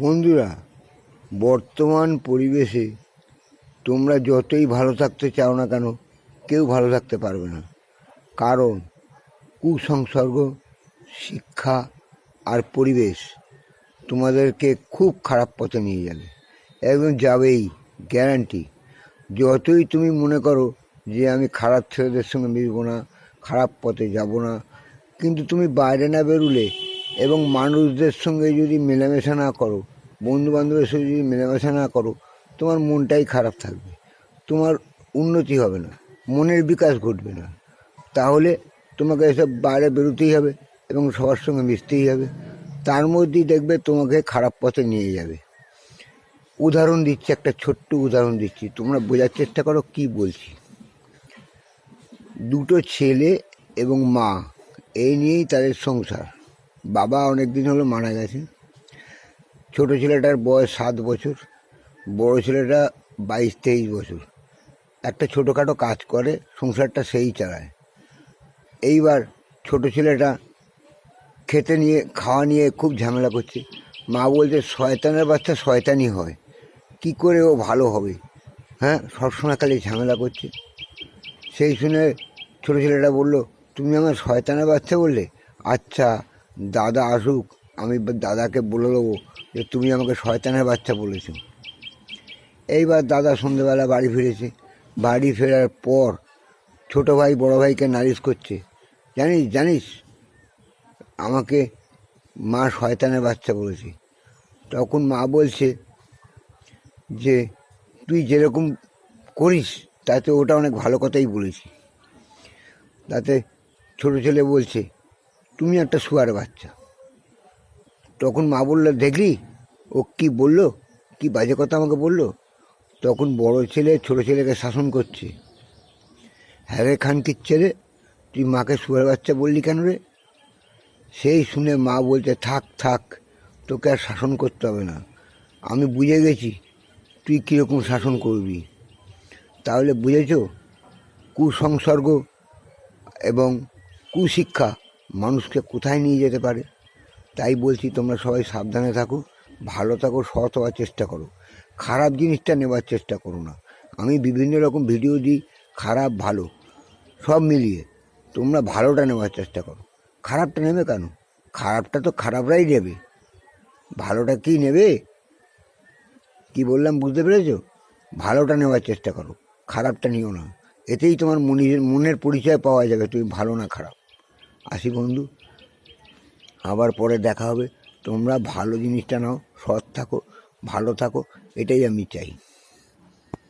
বন্ধুরা, বর্তমান পরিবেশে তোমরা যতই ভালো থাকতে চাও না কেন, কেউ ভালো থাকতে পারবে না। কারণ কুসংসর্গ, শিক্ষা আর পরিবেশ তোমাদেরকে খুব খারাপ পথে নিয়ে যাবে। একদম যাবেই গ্যারান্টি যতই তুমি মনে করো যে আমি খারাপ ছেলেদের সঙ্গে মিশবো না, খারাপ পথে যাব না, কিন্তু তুমি বাইরে না বেরুলে এবং মানুষদের সঙ্গে যদি মেলামেশা না করো বন্ধু বান্ধবের সঙ্গে যদি মেলামেশা না করো, তোমার মনটাই খারাপ থাকবে। তোমার উন্নতি হবে না, মনের বিকাশ ঘটবে না। তাহলে তোমাকে এসব বাইরে বেরোতেই হবে এবং সবার সঙ্গে মিশতেই হবে। তার মধ্যেই দেখবে তোমাকে খারাপ পথে নিয়ে যাবে। উদাহরণ দিচ্ছি, একটা ছোট্ট উদাহরণ দিচ্ছি। তোমরা বোঝার চেষ্টা করো কি বলছি। দুটো ছেলে এবং মা, এই নিয়েই তাদের সংসার। বাবা অনেক দিন হলো মারা গেছে। ছোট ছেলেটার বয়স সাত বছর, বড় ছেলেটা বাইশ তেইশ বছর। একটা ছোটোখাটো কাজ করে, সংসারটা সেই চালায়। এইবার ছোট ছেলেটা খেতে নিয়ে, খাওয়া নিয়ে খুব ঝামেলা করছে। মা বলছে, শয়তানের বাচ্চা শয়তানি হয়। কি করে ও ভালো হবে? হ্যাঁ সবসময় খালি ঝামেলা করছে। সেই শুনে ছোটো ছেলেটা বলল, তুমি আমার শয়তানের বাচ্চা বললে? আচ্ছা দাদা আসুক, আমি দাদাকে বলে দেবো যে তুমি আমাকে শয়তানের বাচ্চা বলেছ। এইবার দাদা সন্ধেবেলা বাড়ি ফিরেছে। বাড়ি ফেরার পর ছোট ভাই, বড় ভাইকে নালিশ করছে, জানিস জানিস, আমাকে মা শয়তানের বাচ্চা বলেছে। তখন মা বলছে যে, তুই যেরকম করিস, তাতে ওটা অনেক ভালো কথাই বলেছি। তাতে ছোট ছেলে বলছে তুমি একটা শুয়ার বাচ্চা। তখন মা বলল, দেখলি? ও কি বলল? কি বাজে কথা আমাকে বলল? তখন বড় ছেলে ছোট ছেলেকে শাসন করছে। হ্যাঁ রে খানকির ছেলে, তুই মাকে শুয়ার বাচ্চা বললি কেন রে? সেই শুনে মা বলছে, থাক থাক, তোকে আর শাসন করতে হবে না। আমি বুঝে গেছি তুই কীরকম শাসন করবি। তাহলে বুঝেছ? কুসংসর্গ এবং কুশিক্ষা মানুষকে কোথায় নিয়ে যেতে পারে? তাই বলছি তোমরা সবাই সাবধানে থাকো, ভালো থাকো, সৎ হওয়ার চেষ্টা করো। খারাপ জিনিসটা নেবার চেষ্টা করো না। আমি বিভিন্ন রকম ভিডিও দিই, খারাপ, ভালো, সব মিলিয়ে। তোমরা ভালোটা নেওয়ার চেষ্টা করো। খারাপটা নেবে কেন? খারাপটা তো খারাপরাই নেবে। ভালোটা কি নেবে? কি বললাম বুঝতে পেরেছ? ভালোটা নেওয়ার চেষ্টা করো, খারাপটা নিও না। এতেই তোমার মনের মনের পরিচয় পাওয়া যাবে, তুমি ভালো না খারাপ। আসি বন্ধু। আবার পরে দেখা হবে। তোমরা ভালো জিনিসটা নাও, সৎ থাকো, ভালো থাকো, এটাই আমি চাই।